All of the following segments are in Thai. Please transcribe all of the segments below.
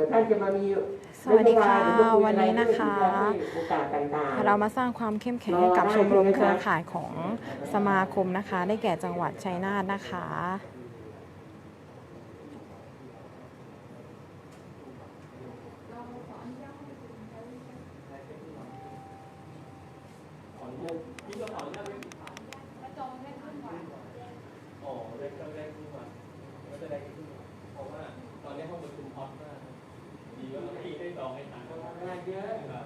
ผื่อท่านจะมามีสวัสดีค่ะนโยบายหรือวันนี้นะคะโอกาสต่างๆเรามาสร้างความเข้มแข็งให้กับชมรมเครือข่ายของสมาคมนะคะ ได้แก่จังหวัดชัยนาทนะคะ อ๋อได้เครื่องแรกขึ้นมาก็จะได้ขึ้นมาเพราะว่าตอนนี้ห้องประชุมฮอตมากดีว่าพี่ได้จองให้ทัน งานเยอะ ครับ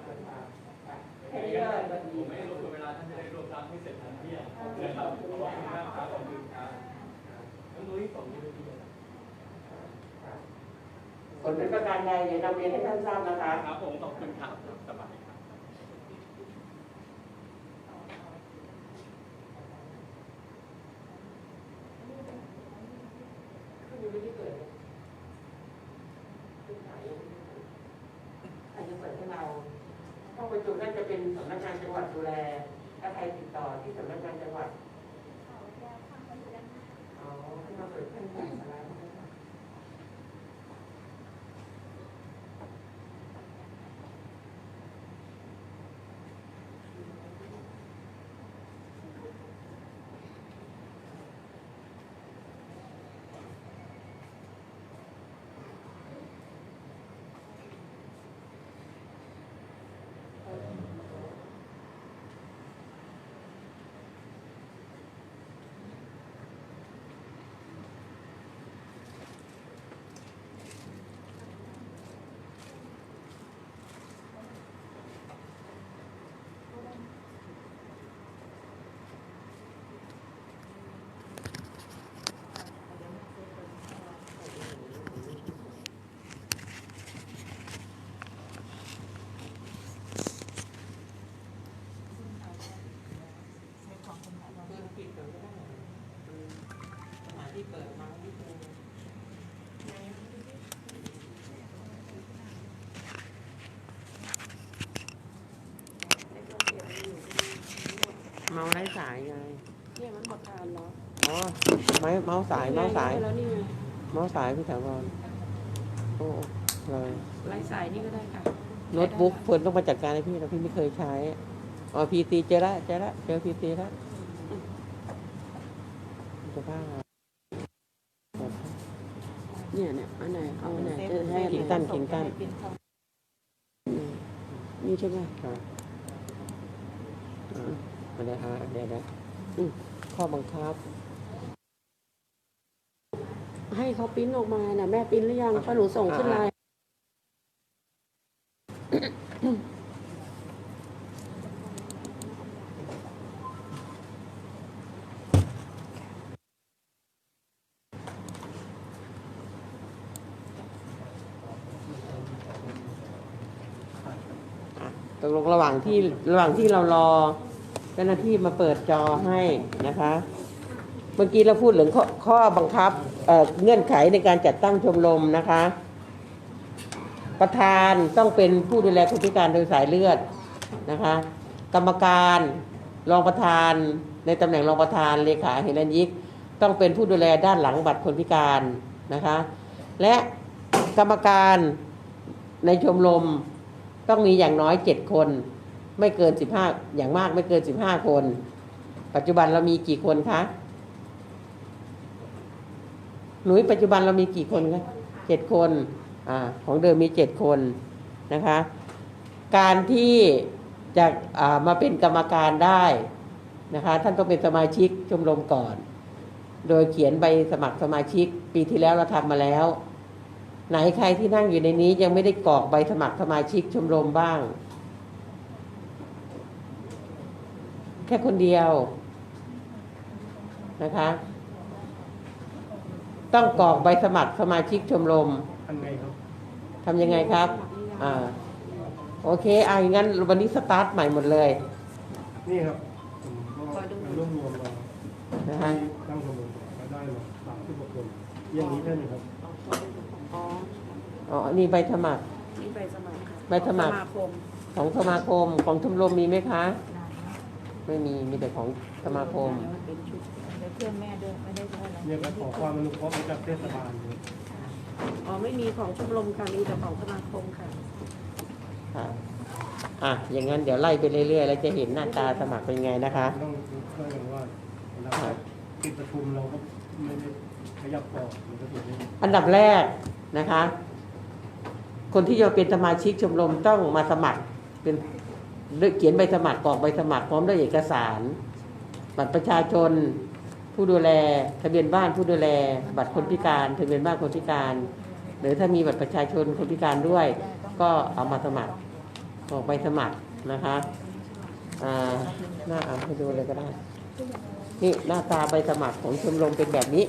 ให้เยอะแบบ ผ นี้ มไม่รบกวนเวลาท่านจะได้รวบรัดให้เสร็จทันเที่ยงนะครับขอบคุณมากครับขอบคุณครับน้องนุ้ยส่งที่ไปที่ ผลเป็นประการใดเดี๋ยวนำเรียนให้ท่านทราบนะคะ ครับผมขอบคุณครับสบายครับ อาจจะเปิดให้เราห้องประชุมน่าจะเป็นสำนักงานจังหวัดดูแล ถ้าใครติดต่อที่สำนักงานจังหวัดอ๋อให้มาเปิดเครื่องจ่ายสาระนะคะ เปิดปิดก่อนก็ได้อืมสถานที่เปิดมาที่เปิดเมาไร้ สายไง เนี่ยมันบอกทานเนาะอ๋อไม้เมาส์สายเมาส์สาย แล้วนี่ไงเมาส์สายพี่ถาวรโอ้เลยไร้สายนี่ก็ได้ค่ะโน้ตบุ๊กเพิ่นต้องมาจัดการให้พี่นะพี่ไม่เคยใช้อ๋อพีซีเจอละเจอละเจอพีซีละจะบ้าเนี่ยเนี่ยอันไหนเอาอันไหนจะให้อันคิงไหนตันคิงตันนี่ใช่ไหมครับอ่ามาเดี๋ยวฮะเดี๋ยวนะอืมข้อบังคับ ให้เขาปริ้นออกมาน่ะแม่ปริ้นหรือยังเพราะหนูส่งขึ้นไลน์ตกลงระหว่างที่ระหว่างที่เรารอ เจ้าหน้าที่มาเปิดจอให้นะคะ เมื่อกี้เราพูดถึงข้อข้อบังคับเเงื่อนไขในการจัดตั้งชมรมนะคะ ประธานต้องเป็นผู้ดูแลคนพิการโดยสายเลือดนะคะ กรรมการรองประธานในตำแหน่งรองประธานเลขาเฮรัญยิก ต้องเป็นผู้ดูแลด้านหลังบัตรคนพิการนะคะ และกรรมการในชมรมต้องมีอย่างน้อยเจ็ดคน ไม่เกินสิบห้าอย่างมากไม่เกินสิบห้าคน ปัจจุบันเรามีกี่คนคะหนุ่ยปัจจุบันเรามีกี่คนคะเจ็ดคนอ่าของเดิมมีเจ็ดคนนะคะ การที่จะอ่ามาเป็นกรรมการได้นะคะ ท่านต้องเป็นสมาชิกชมรมก่อน โดยเขียนใบสมัครสมาชิก ปีที่แล้วเราทำมาแล้ว ไหนใครที่นั่งอยู่ในนี้ยังไม่ได้กรอกใบสมัครสมาชิกชมรมบ้าง แค่คนเดียวนะคะ ต้องกรอกใบสมัครสมาชิกชมรมทำไงครับทำยังไงครับ อ่า โอเคอะงั้นวันนี้สตาร์ทใหม่หมดเลย นี่ครับผมก็มารวบรวมมานะคะตั้งชมรมมาได้มาสามสิบกว่าคนอย่างนี้ได้ไหมครับอ๋ออ๋อนี่ใบสมัครนี่ใบสมัครค่ะใบสมัครสมาคมของสมาคมของชมรมมีไหมคะ ไม่มีมีแต่ของสมาคมเป็นชุดเนี่ยก็ขอความอนุเคราะห์มาจากเทศบาลเลยอ๋อไม่มีของชมรมค่ะมีแต่ของสมาคมค่ะค่ะอะอย่างนั้นเดี๋ยวไล่ไปเรื่อยๆแล้วจะเห็นหน้าตาสมัครเป็นไงนะคะต้องช่วยกันว่าเวลาครับปิดประชุมเราก็ไม่ได้ขยับออกมันก็ถูกไม่ได้อันดับแรกนะคะ คนที่จะเป็นสมาชิกชมรมต้องมาสมัครเป็น เขียนใบสมัครกรอกใบสมัครพร้อมด้วยเอกสารบัตรประชาชน ผู้ดูแล ทะเบียนบ้านผู้ดูแล บัตรคนพิการ ทะเบียนบ้านคนพิการ หรือถ้ามีบัตรประชาชนคนพิการด้วย ก็เอามาสมัครกรอกใบสมัครนะคะอ่าหน้าเอาให้ดูเลยก็ได้ นี่หน้าตาใบสมัครของชมรมเป็นแบบนี้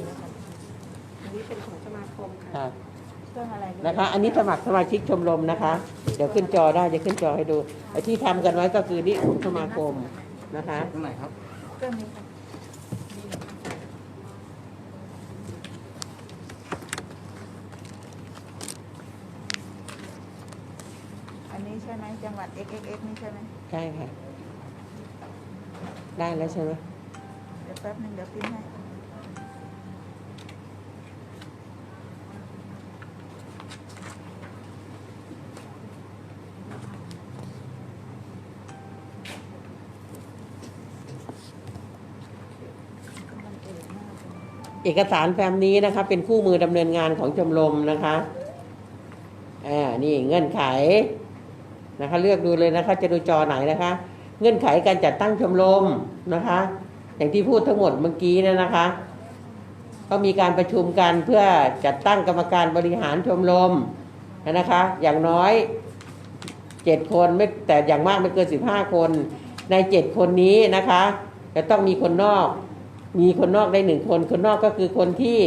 อันนี้เป็นของสมาคมค่ะค่ะเค รื่องอะไรนะคะ อันนี้สมัครสมาชิกชมรมนะคะ เดี๋ยวขึ้นจอได้จะขึ้นจอให้ดูไอ้ที่ทำกันไว้ก็คือนี่ของสมาคมนะคะ ตรงไหนครับ เครื่องนี้ค่ะอันนี้ใช่ไหมจังหวัด XXX นี่ใช่ไหมใช่ค่ะ ได้แล้วใช่ไหม เดี๋ยวแป๊บนึงเดี๋ยวพิมพ์ให้ เอกสารแฟ้มนี้นะคะ เป็นคู่มือดำเนินงานของชมรมนะคะอ่านี่เงื่อนไขนะคะ เลือกดูเลยนะคะ จะดูจอไหนนะคะ เงื่อนไขการจัดตั้งชมรมนะคะ อย่างที่พูดทั้งหมดเมื่อกี้นยนะคะ ก็มีการประชุมกันเพื่อจัดตั้งกรรมการบริหารชมรมนะคะ อย่างน้อยเจ็ดคนไม่แต่อย่างมากไม่เกินสิบห้าคน ในเจ็ดคนนี้นะคะ จะต้องมีคนนอก มีคนนอกได้หนึ่งคน คนนอกก็คือคนที่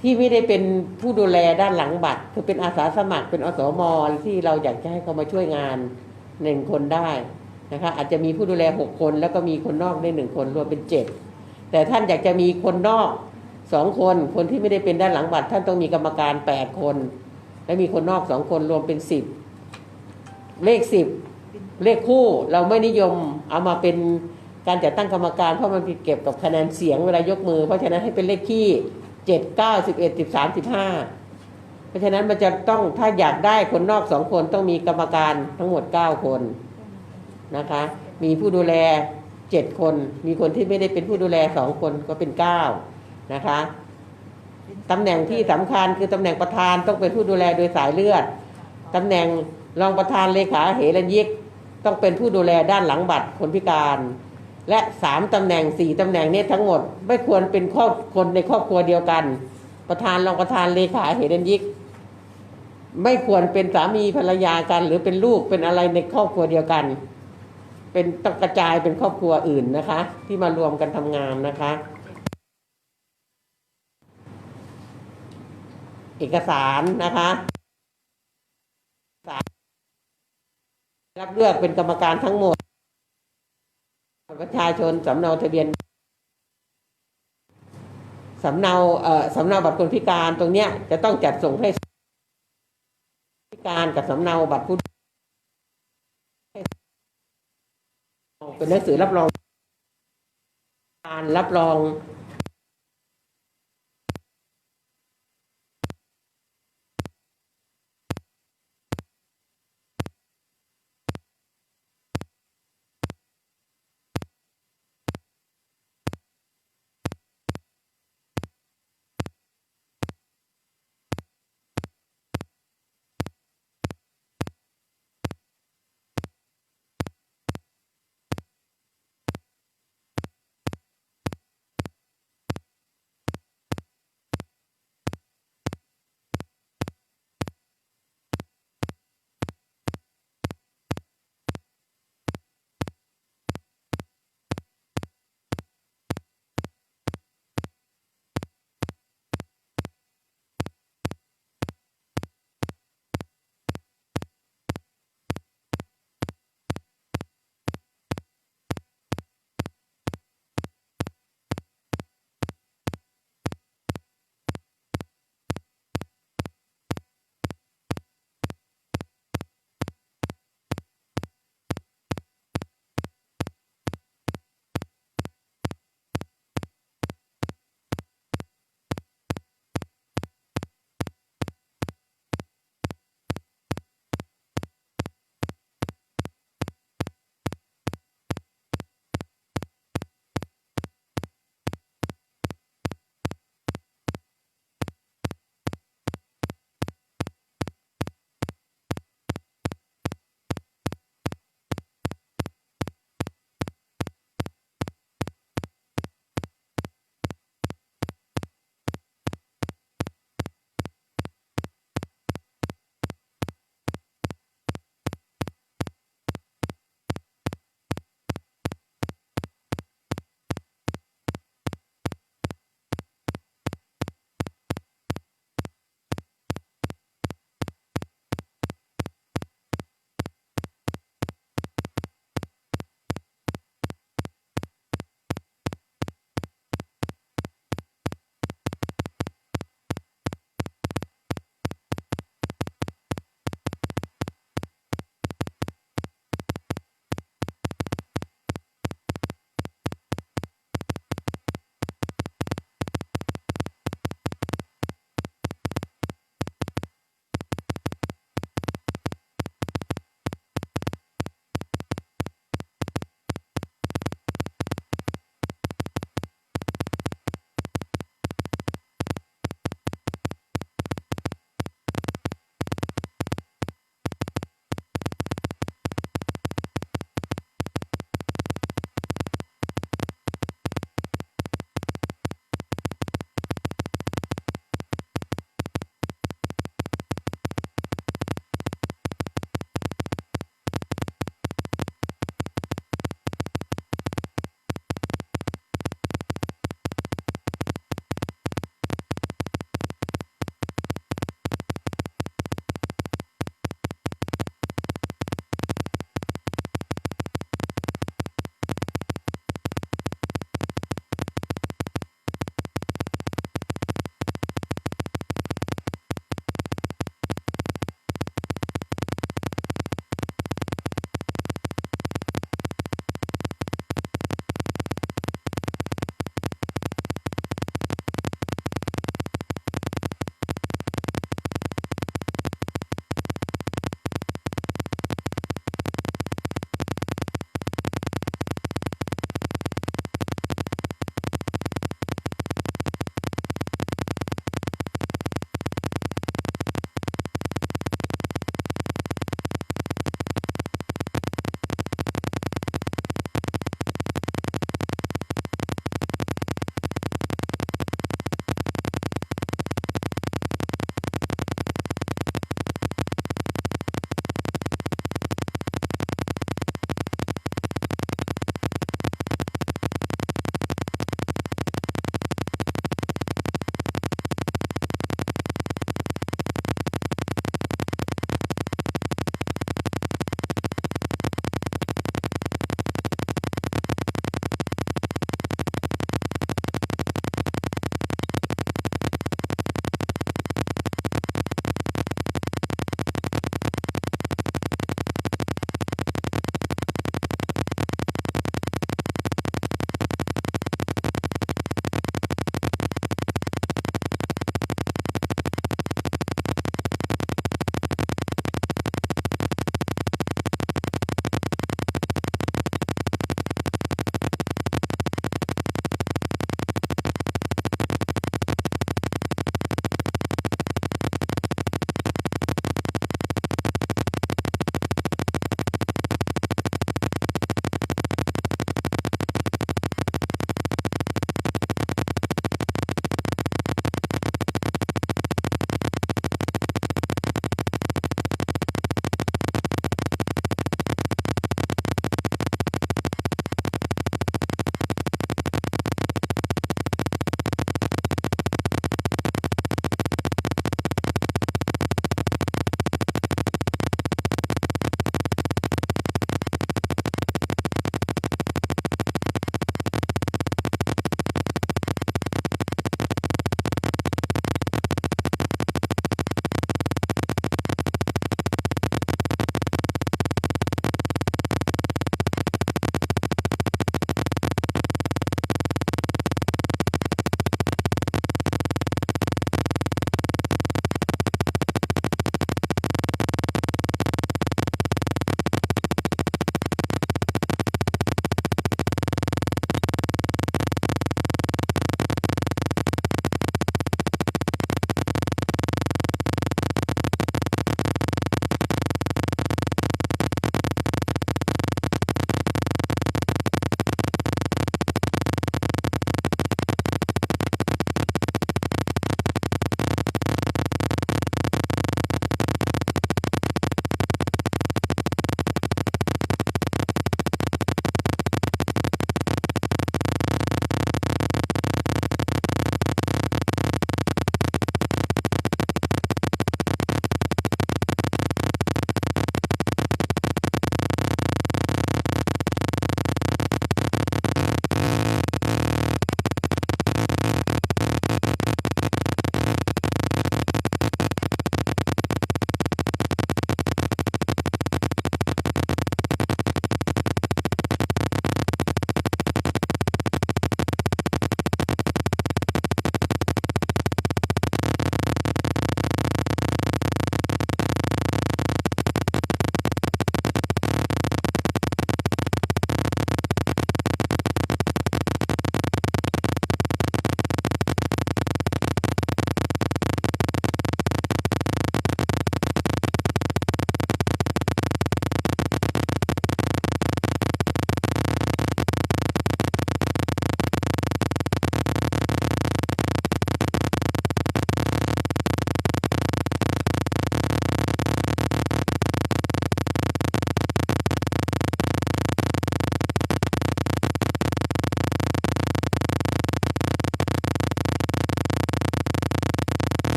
ที่ไม่ได้เป็นผู้ดูแลด้านหลังบัตร คือเป็นอาสาสมัครเป็นอสมที่เราอยากจะให้เขามาช่วยงานหนึ่งคนได้นะคะอาจจะมีผู้ดูแลหกคน แล้วก็มีคนนอกได้หนึ่งคนรวมเป็นเจ็ดแต่ท่านอยากจะมีคนนอกสองคน คนที่ไม่ได้เป็นด้านหลังบัตร ท่านต้องมีกรรมการแปดคน และมีคนนอกสองคนรวมเป็นสิบเลขสิบเลขคู่เราไม่นิยมเอามาเป็น การจัดตั้งกรรมการเพราะมันเก็บกับคะแนนเสียงเวลายกมือ เพราะฉะนั้นให้เป็นเลขขี้เจ็ดเก้าสิบเอ็ดสิบสามสิบห้าเพราะฉะนั้นมันจะต้องถ้าอยากได้คนนอกสองคนต้องมีกรรมการทั้งหมดเก้าคนนะคะ มีผู้ดูแลเจ็ดคน มีคนที่ไม่ได้เป็นผู้ดูแลสองคนก็เป็นเก้านะคะตำแหน่งที่สำคัญคือตำแหน่งประธานต้องเป็นผู้ดูแลโดยสายเลือดตำแหน่งรองประธานเลขาเหรัญยิก ต้องเป็นผู้ดูแลด้านหลังบัตรคนพิการ และสามตำแหน่งสี่ตำแหน่งนี้ทั้งหมด ไม่ควรเป็นครอบคนในครอบครัวเดียวกัน ประธานรองประธานเลขาเหรัญยิก ไม่ควรเป็นสามีภรรยากัน หรือเป็นลูกเป็นอะไรในครอบครัวเดียวกัน เป็นต้องกระจายเป็นครอบครัวอื่นนะคะ ที่มารวมกันทำงานนะคะ เอกสารนะคะรับเลือกเป็นกรรมการทั้งหมด ประชาชนสำเนาทะเบียนสำเนาเอ่อสำเนาบัตรคนพิการตรงเนี้ยจะต้องจัดส่งให้พิการกับสำเนาบัตรผู้เป็นหนังสือรับรองการรับรอง